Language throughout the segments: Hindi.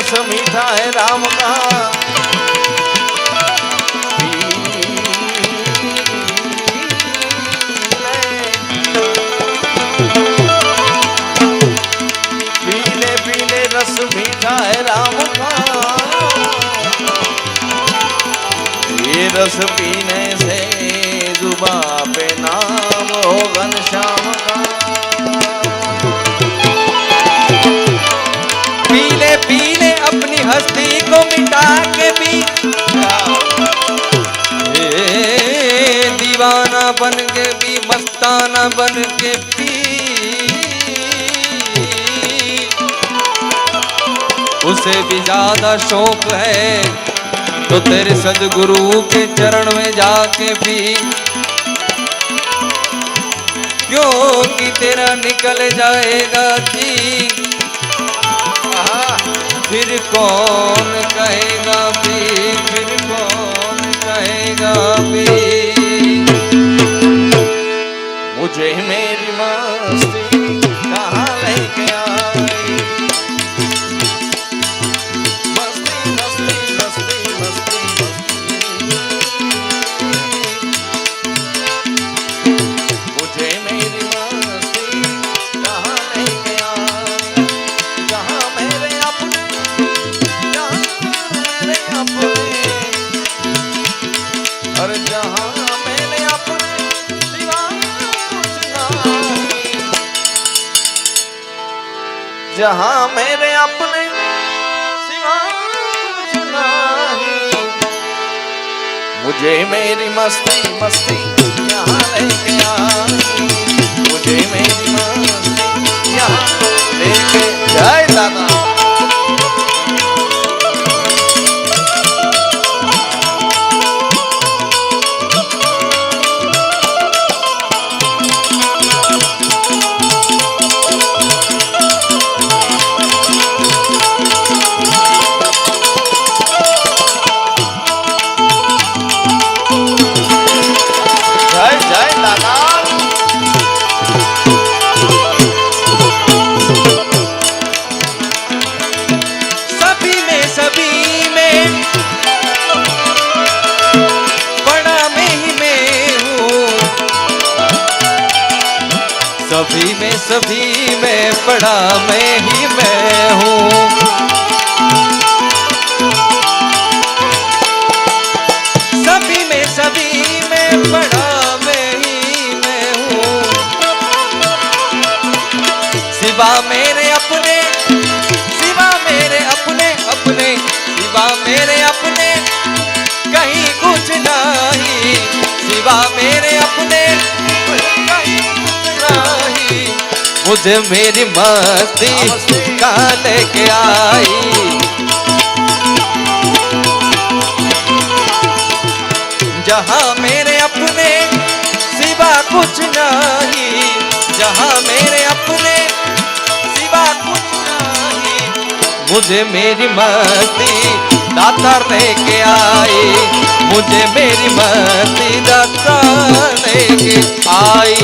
रस मीठा है राम का। पीले पीले रस राम रस पीने से जुबा पे नाम हो घनश्याम हस्ती को मिटा के भी। दीवाना बन के भी, मस्ताना बन के भी। उसे भी ज़्यादा शौक है तो तेरे सदगुरु के चरण में जाके भी। क्योंकि तेरा निकल जाएगा जी। फिर कौन कहेगा भी फिर कौन कहेगा? जहाँ मेरे अपने सिवा कुछ नहीं। मुझे मेरी मस्ती मस्ती यहाँ लेके आई मुझे मेरी मस्ती यहाँ लेके जय दादा। में मैं ही मैं हूँ। सभी में सभी में बड़ा मैं ही मैं हूँ। सिवा मेरे अपने, सिवा मेरे अपने अपने, सिवा मेरे अपने, कहीं कुछ नहीं। सिवा मेरे अपने मुझे मेरी मस्ती कहाँ लेके आई। जहाँ मेरे अपने सिवा कुछ नहीं जहाँ मेरे अपने सिवा कुछ नहीं मुझे मेरी मस्ती दाता लेके आई। मुझे मेरी मस्ती दाता लेके आई।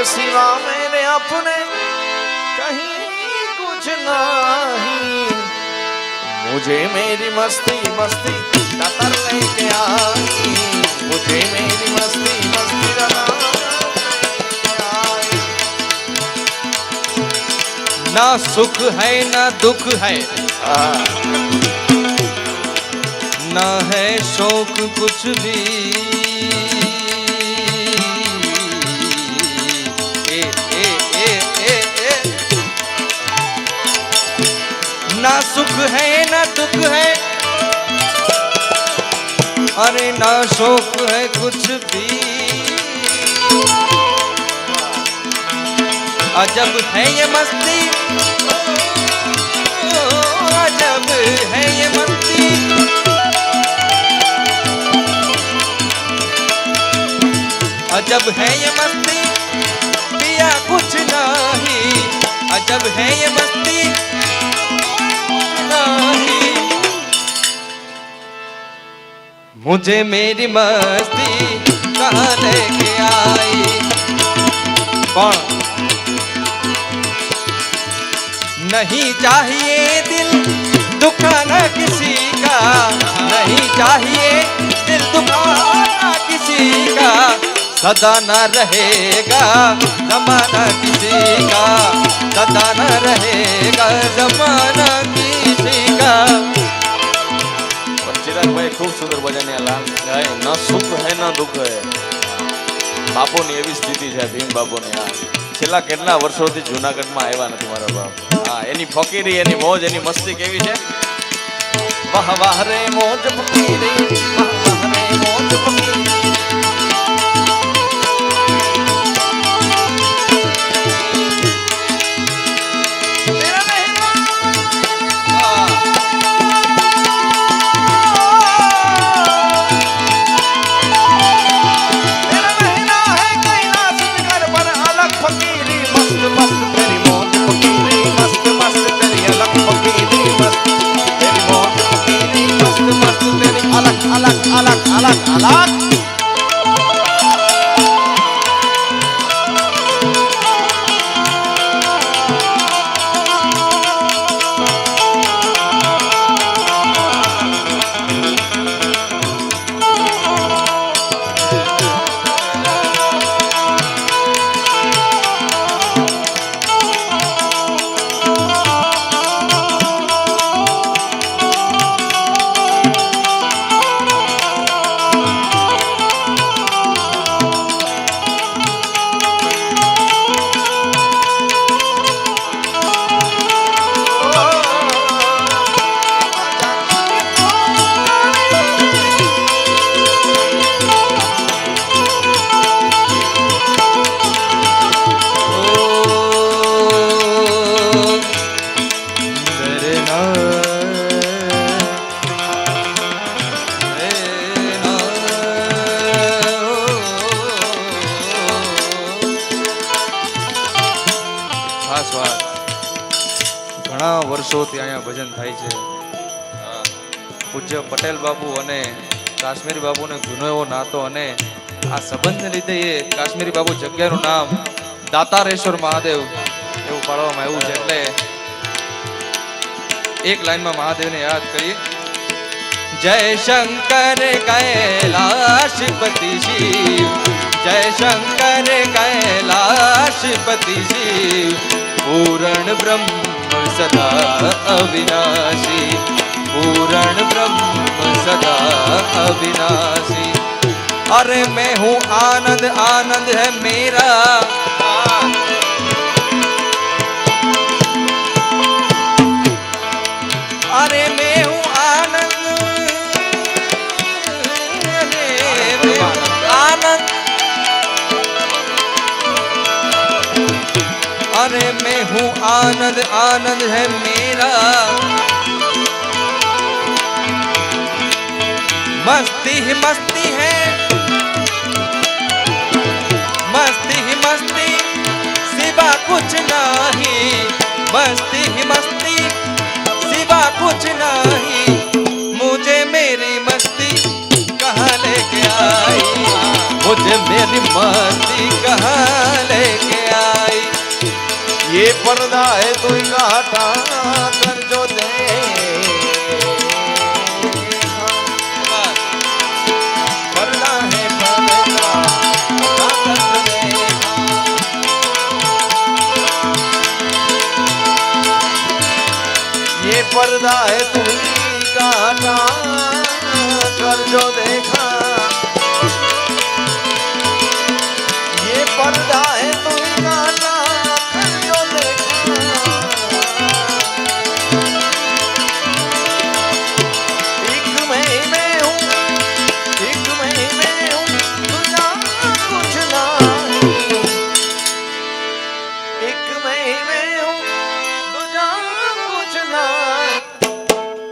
तेरे सिवा मेरे अपने कहीं कुछ नहीं। मुझे मेरी मस्ती मस्ती दातर लेके आई। मुझे मेरी मस्ती मस्ती ना सुख है ना दुख है। हाँ, ना है शौक कुछ भी। ना सुख है, ना दुख है। अरे ना शौक है कुछ भी। अजब है ये मस्ती। अजब है ये मस्ती। अजब है ये मस्ती, पिया कुछ नहीं। अजब है ये मस्ती। मुझे मेरी मस्ती कहा लेके आई। कौन? नहीं चाहिए दिल दुखाना किसी का। नहीं चाहिए दिल दुखाना किसी का। सदा न रहेगा जमाना किसी का। सदा न रहेगा जमाना ચિરાગભાઈ એવી સ્થિતિ છે ભીમ બાપુની, હા. છેલ્લા કેટલા વર્ષોથી જુનાગઢમાં આવ્યા નથી મારા બાપ. હા, એની ફકીરી, એની મોજ, એની મસ્તી કેવી છે? મોજ મોજ 啦啦啦啦。વર્ષોથી અહીંયા ભજન થાય છે. પૂજ્ય પટેલ બાબુ અને કાશ્મીરી બાબુને ઘૂનો એવો નાતો અને આ સંબંધને લીધે એ કાશ્મીરી બાબુ જગ્યાનું નામ દાતારેશ્વર મહાદેવ એવું પાડવામાં આવ્યું છે. એટલે એક લાઈનમાં મહાદેવને યાદ કરીએ. જય શંકર કૈલાશપતિ શિવ. જય શંકર કૈલાશપતિ શિવ. પૂરણ બ્રહ્મ सदा अविनाशी। पूर्ण ब्रह्म सदा अविनाशी। अरे मैं हूँ आनंद आनंद है मेरा। हूँ, आनंद आनंद है मेरा। मस्ती ही मस्ती है। मस्ती ही मस्ती, सिवा कुछ नहीं। मस्ती ही मस्ती, सिवा कुछ नहीं। मुझे मेरी मस्ती कहाँ लेके आई? मुझे मेरी मस्ती कहाँ लेके ये पर्दा है तू काटा